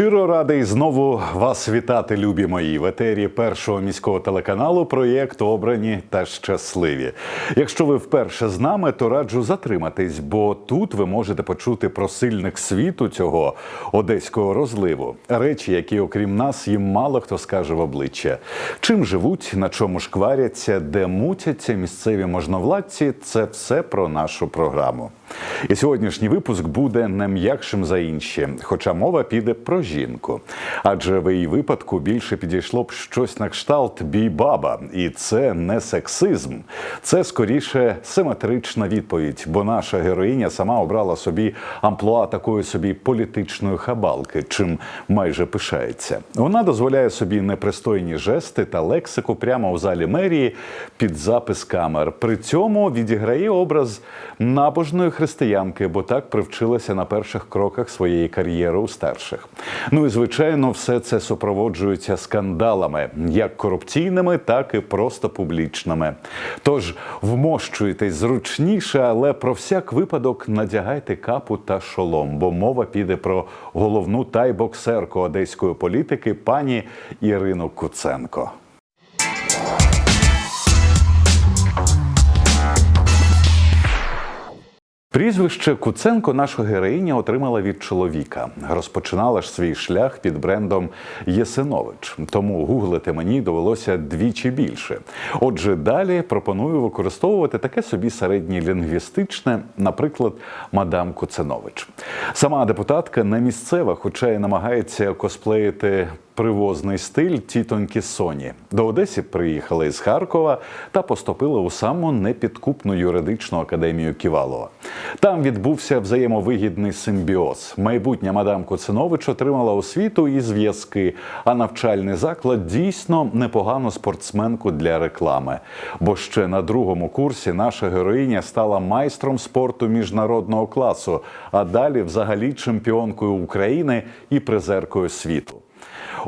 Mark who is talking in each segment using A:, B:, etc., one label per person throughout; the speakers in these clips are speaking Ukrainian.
A: Щиро радий знову вас вітати, любі мої в етері першого міського телеканалу. Проєкт обрані та щасливі. Якщо ви вперше з нами, то раджу затриматись, бо тут ви можете почути про сильних світу цього одеського розливу. Речі, які, окрім нас, їм мало хто скаже в обличчя. Чим живуть, на чому шкваряться, де мутяться місцеві можновладці. Це все про нашу програму. І сьогоднішній випуск буде не м'якшим за інші, хоча мова піде про жінку. Адже в її випадку більше підійшло б щось на кшталт бій-баба. І це не сексизм, це скоріше симетрична відповідь, бо наша героїня сама обрала собі амплуа такої собі політичної хабалки, чим майже пишається. Вона дозволяє собі непристойні жести та лексику прямо у залі мерії під запис камер. При цьому відіграє образ набожної християнки, бо так привчилася на перших кроках своєї кар'єри у старших. Ну і звичайно, все це супроводжується скандалами, як корупційними, так і просто публічними. Тож вмощуйтесь зручніше, але про всяк випадок надягайте капу та шолом, бо мова піде про головну тай-боксерку одеської політики пані Ірину Куценко. Прізвище Куценко наша героїня отримала від чоловіка. Розпочинала ж свій шлях під брендом Єсинович. Тому гуглити мені довелося двічі більше. Отже, далі пропоную використовувати таке собі середньолінгвістичне, наприклад, мадам Куценович. Сама депутатка не місцева, хоча й намагається косплеїти привозний стиль тітоньки Соні. До Одесі приїхали з Харкова та поступили у саму непідкупну юридичну академію Ківалова. Там відбувся взаємовигідний симбіоз. Майбутня мадам Коцинович отримала освіту і зв'язки, а навчальний заклад дійсно непогану спортсменку для реклами. Бо ще на другому курсі наша героїня стала майстром спорту міжнародного класу, а далі взагалі чемпіонкою України і призеркою світу.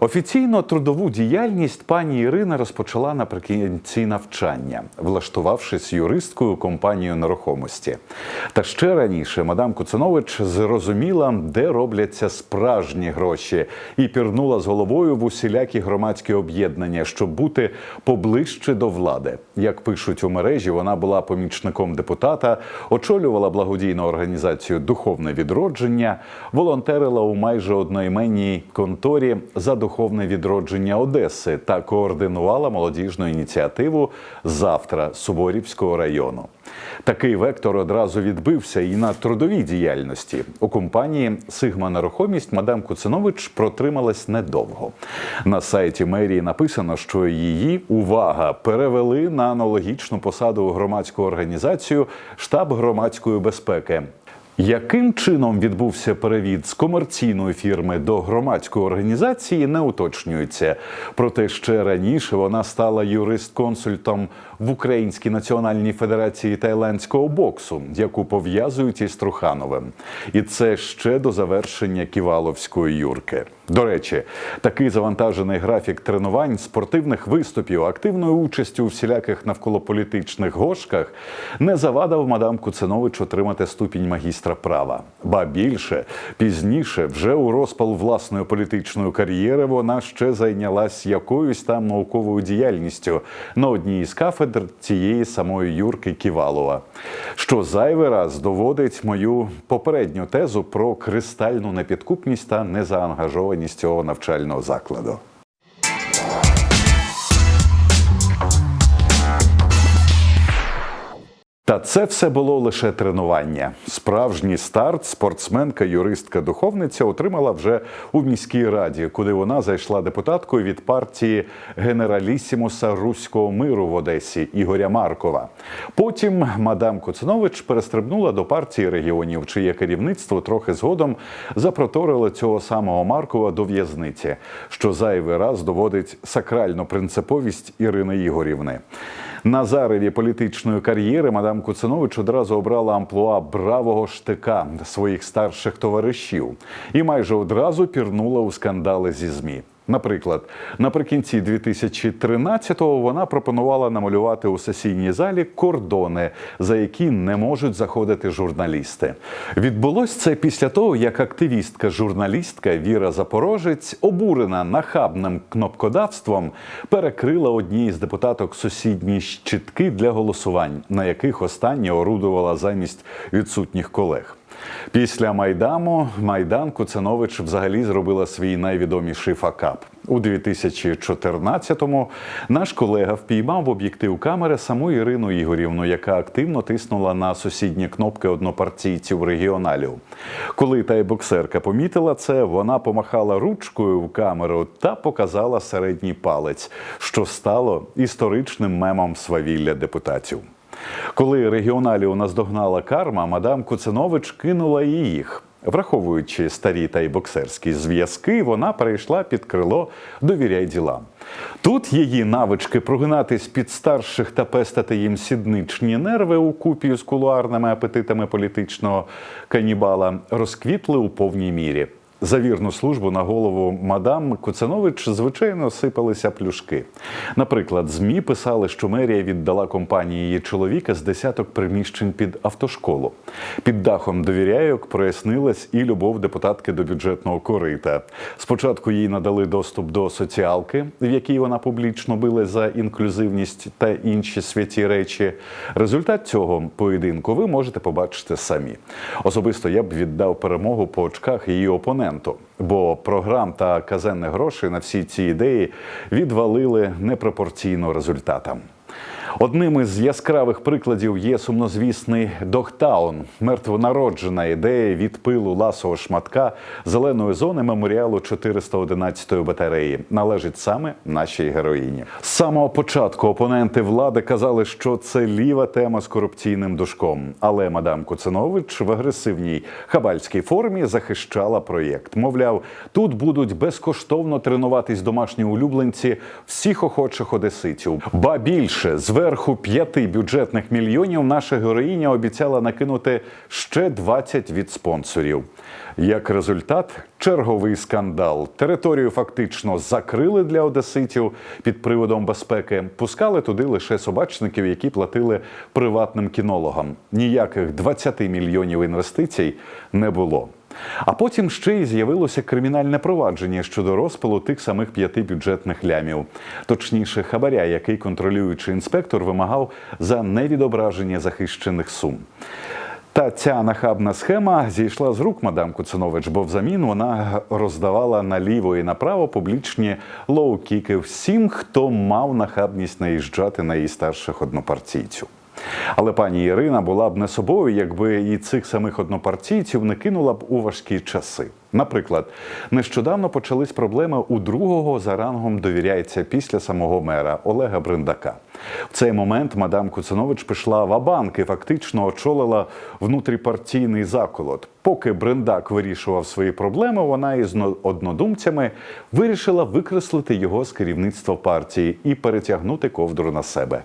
A: Офіційно трудову діяльність пані Ірина розпочала наприкінці навчання, влаштувавшись юристкою компанію нерухомості. Та ще раніше мадам Куцинович зрозуміла, де робляться справжні гроші, і пірнула з головою в усілякі громадські об'єднання, щоб бути поближче до влади. Як пишуть у мережі, вона була помічником депутата, очолювала благодійну організацію Духовне відродження, волонтерила у майже одноіменній конторі за духовне відродження Одеси та координувала молодіжну ініціативу Завтра Суворівського району. Такий вектор одразу відбився і на трудовій діяльності. У компанії Сигма нерухомість мадам Куцинович протрималась недовго. На сайті мерії написано, що її увага перевели на аналогічну посаду у громадську організацію штаб громадської безпеки. Яким чином відбувся перевід з комерційної фірми до громадської організації, не уточнюється. Проте ще раніше вона стала юрист-консультом в Українській національній федерації тайландського боксу, яку пов'язують із Трухановим. І це ще до завершення Ківаловської юрки. До речі, такий завантажений графік тренувань, спортивних виступів, активної участі у всіляких навколополітичних гошках не завадив мадам Куцинович отримати ступінь магістра права. Ба більше пізніше, вже у розпал власної політичної кар'єри, вона ще зайнялась якоюсь там науковою діяльністю на одній із кафедр цієї самої Юрки Ківалова, що зайвий раз доводить мою попередню тезу про кристальну непідкупність та незаангажованість цього навчального закладу. Та це все було лише тренування. Справжній старт спортсменка, юристка, духовниця отримала вже у міській раді, куди вона зайшла депутаткою від партії генералісімуса руського миру в Одесі Ігоря Маркова. Потім мадам Коцинович перестрибнула до партії регіонів, чиє керівництво трохи згодом запроторило цього самого Маркова до в'язниці, що зайвий раз доводить сакральну принциповість Ірини Ігорівни. На зареві політичної кар'єри мадам Куцинович одразу обрала амплуа бравого штика своїх старших товаришів і майже одразу пірнула у скандали зі змі. Наприклад, наприкінці 2013-го вона пропонувала намалювати у сесійній залі кордони, за які не можуть заходити журналісти. Відбулось це після того, як активістка-журналістка Віра Запорожець, обурена нахабним кнопкодавством, перекрила одній з депутаток сусідні щитки для голосувань, на яких остання орудувала замість відсутніх колег. Після Майдану Майдан Куценович взагалі зробила свій найвідоміший факап. У 2014-му наш колега впіймав в об'єктив камери саму Ірину Ігорівну, яка активно тиснула на сусідні кнопки однопартійців регіоналів. Коли та й боксерка помітила це, вона помахала ручкою в камеру та показала середній палець, що стало історичним мемом свавілля депутатів. Коли регіоналів наздогнала карма, мадам Куцинович кинула і їх. Враховуючи старі та й боксерські зв'язки, вона перейшла під крило довіряй ділам. Тут її навички прогинатись під старших та пестати їм сідничні нерви у купі з кулуарними апетитами політичного канібала розквітли у повній мірі. За вірну службу на голову мадам Куценович, звичайно, сипалися плюшки. Наприклад, ЗМІ писали, що мерія віддала компанії її чоловіка з десяток приміщень під автошколу. Під дахом довіряйок прояснилась і любов депутатки до бюджетного корита. Спочатку їй надали доступ до соціалки, в якій вона публічно била за інклюзивність та інші святі речі. Результат цього поєдинку ви можете побачити самі. Особисто я б віддав перемогу по очках її опоненту, бо програм та казенних грошей на всі ці ідеї відвалили непропорційно результатам. Одним із яскравих прикладів є сумнозвісний Догтаун, мертвонароджена ідея від пилу ласого шматка зеленої зони меморіалу 411-ї батареї. Належить саме нашій героїні. З самого початку опоненти влади казали, що це ліва тема з корупційним душком. Але мадам Куцинович в агресивній хабальській формі захищала проєкт. Мовляв, тут будуть безкоштовно тренуватись домашні улюбленці всіх охочих одеситів. Ба більше зверху п'яти бюджетних мільйонів наша героїня обіцяла накинути ще 20 від спонсорів. Як результат, черговий скандал. Територію фактично закрили для одеситів під приводом безпеки. Пускали туди лише собачників, які платили приватним кінологам. Ніяких 20 мільйонів інвестицій не було. А потім ще й з'явилося кримінальне провадження щодо розпилу тих самих п'яти бюджетних лямів, точніше, хабаря, який контролюючий інспектор вимагав за невідображення захищених сум. Та ця нахабна схема зійшла з рук мадам Куцинович, бо взамін вона роздавала наліво і направо публічні лоу-кіки всім, хто мав нахабність наїжджати на її старших однопартійців. Але пані Ірина була б не собою, якби і цих самих однопартійців не кинула б у важкі часи. Наприклад, нещодавно почались проблеми у другого за рангом довіряється після самого мера Олега Бриндака. В цей момент мадам Куцинович пішла в Абанк і фактично очолила внутріпартійний заколот. Поки Бриндак вирішував свої проблеми, вона із однодумцями вирішила викреслити його з керівництва партії і перетягнути ковдру на себе.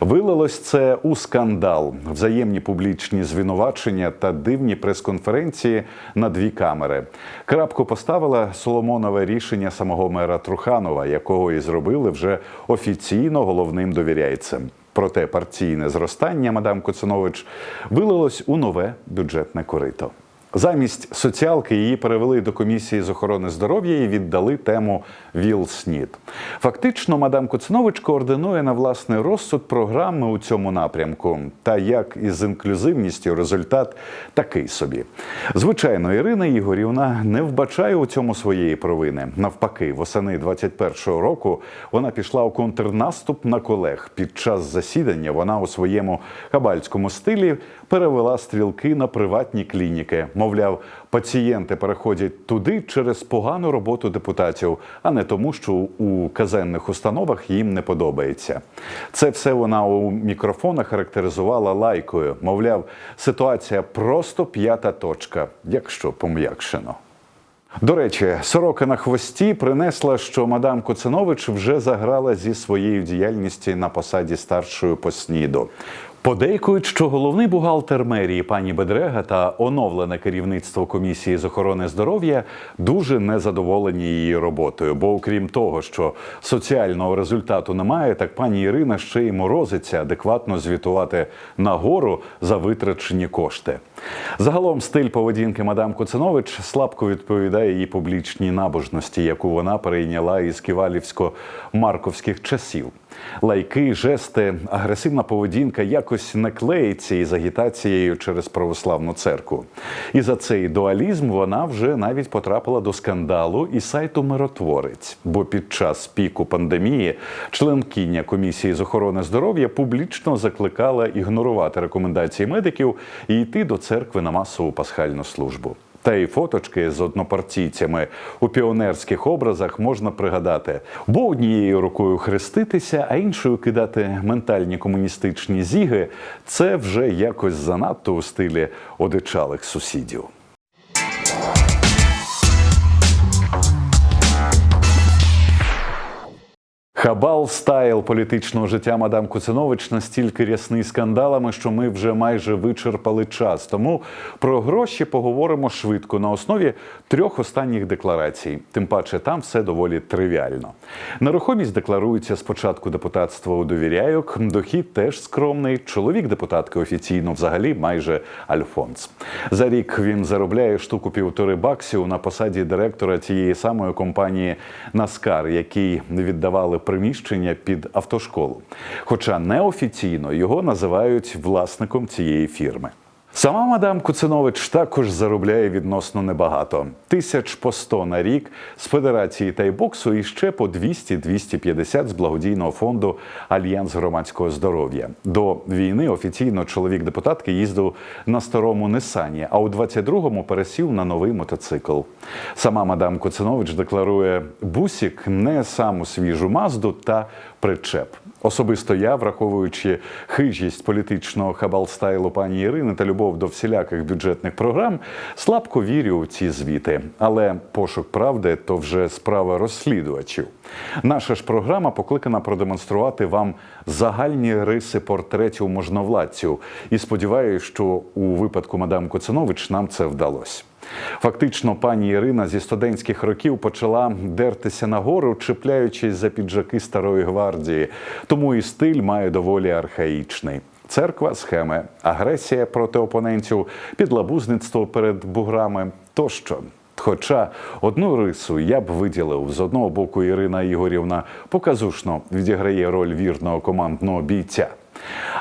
A: Вилилось це у скандал, взаємні публічні звинувачення та дивні прес-конференції на дві камери. Крапку поставила Соломонове рішення самого мера Труханова, якого і зробили вже офіційно головним довіряйцем. Проте партійне зростання мадам Коцинович вилилось у нове бюджетне корито. Замість соціалки її перевели до комісії з охорони здоров'я і віддали тему ВІЛ-СНІД. Фактично, мадам Куцинович координує на власний розсуд програми у цьому напрямку. Та як із інклюзивністю результат такий собі. Звичайно, Ірина Ігорівна не вбачає у цьому своєї провини. Навпаки, восени 21-го року вона пішла у контрнаступ на колег. Під час засідання вона у своєму хабальському стилі перевела стрілки на приватні клініки. Мовляв, пацієнти переходять туди через погану роботу депутатів, а не тому, що у казенних установах їм не подобається. Це все вона у мікрофонах характеризувала лайкою. Мовляв, ситуація просто п'ята точка, якщо пом'якшено. До речі, сорока на хвості принесла, що мадам Коцинович вже заграла зі своєю діяльністю на посаді старшої по СНІДу. Подейкують, що головний бухгалтер мерії пані Бедрега та оновлене керівництво комісії з охорони здоров'я дуже незадоволені її роботою. Бо, окрім того, що соціального результату немає, так пані Ірина ще й морозиться адекватно звітувати нагору за витрачені кошти. Загалом стиль поведінки мадам Куцинович слабко відповідає її публічній набожності, яку вона перейняла із ківалівсько-марковських часів. Лайки, жести, агресивна поведінка якось не клеїться із агітацією через православну церкву. І за цей дуалізм вона вже навіть потрапила до скандалу і сайту Миротворець. Бо під час піку пандемії членкиня комісії з охорони здоров'я публічно закликала ігнорувати рекомендації медиків і йти до церкви на масову пасхальну службу. Та й фоточки з однопартійцями у піонерських образах можна пригадати, бо однією рукою хреститися, а іншою кидати ментальні комуністичні зіги це вже якось занадто у стилі одичалих сусідів. Хабал стайл політичного життя мадам Куцинович настільки рясний скандалами, що ми вже майже вичерпали час. Тому про гроші поговоримо швидко на основі трьох останніх декларацій. Тим паче там все доволі тривіально. Нерухомість декларується спочатку депутатства у довіряйок. Дохід теж скромний. Чоловік депутатки офіційно взагалі майже Альфонс. За рік він заробляє штуку півтори баксів на посаді директора тієї самої компанії Наскар, який віддавали приміщення під автошколу. Хоча неофіційно його називають власником цієї фірми. Сама мадам Куцинович також заробляє відносно небагато тисяч по 100 на рік з федерації тайбоксу і ще по 200-250 з благодійного фонду Альянс громадського здоров'я. До війни офіційно чоловік депутатки їздив на старому Нисані, а у 22-му пересів на новий мотоцикл. Сама мадам Куцинович декларує бусік не саму свіжу мазду та причеп. Особисто я, враховуючи хижість політичного хабалстайлу пані Ірини та любов до всіляких бюджетних програм, слабко вірю у ці звіти. Але пошук правди то вже справа розслідувачів. Наша ж програма покликана продемонструвати вам загальні риси портретів можновладців. І сподіваюся, що у випадку мадам Коцинович нам це вдалося. Фактично, пані Ірина зі студентських років почала дертися нагору, чіпляючись за піджаки старої гвардії. Тому і стиль має доволі архаїчний. Церква, схеми, агресія проти опонентів, підлабузництво перед буграми тощо. Хоча одну рису я б виділив з одного боку Ірина Ігорівна показушно відіграє роль вірного командного бійця.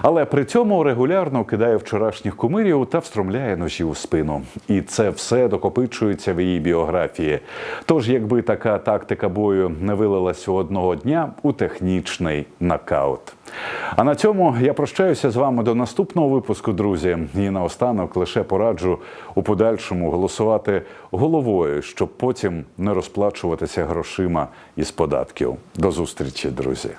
A: Але при цьому регулярно кидає вчорашніх кумирів та встромляє ножі у спину. І це все докопичується в її біографії. Тож, якби така тактика бою не вилилася одного дня у технічний нокаут. А на цьому я прощаюся з вами до наступного випуску, друзі. І наостанок лише пораджу у подальшому голосувати головою, щоб потім не розплачуватися грошима із податків. До зустрічі, друзі.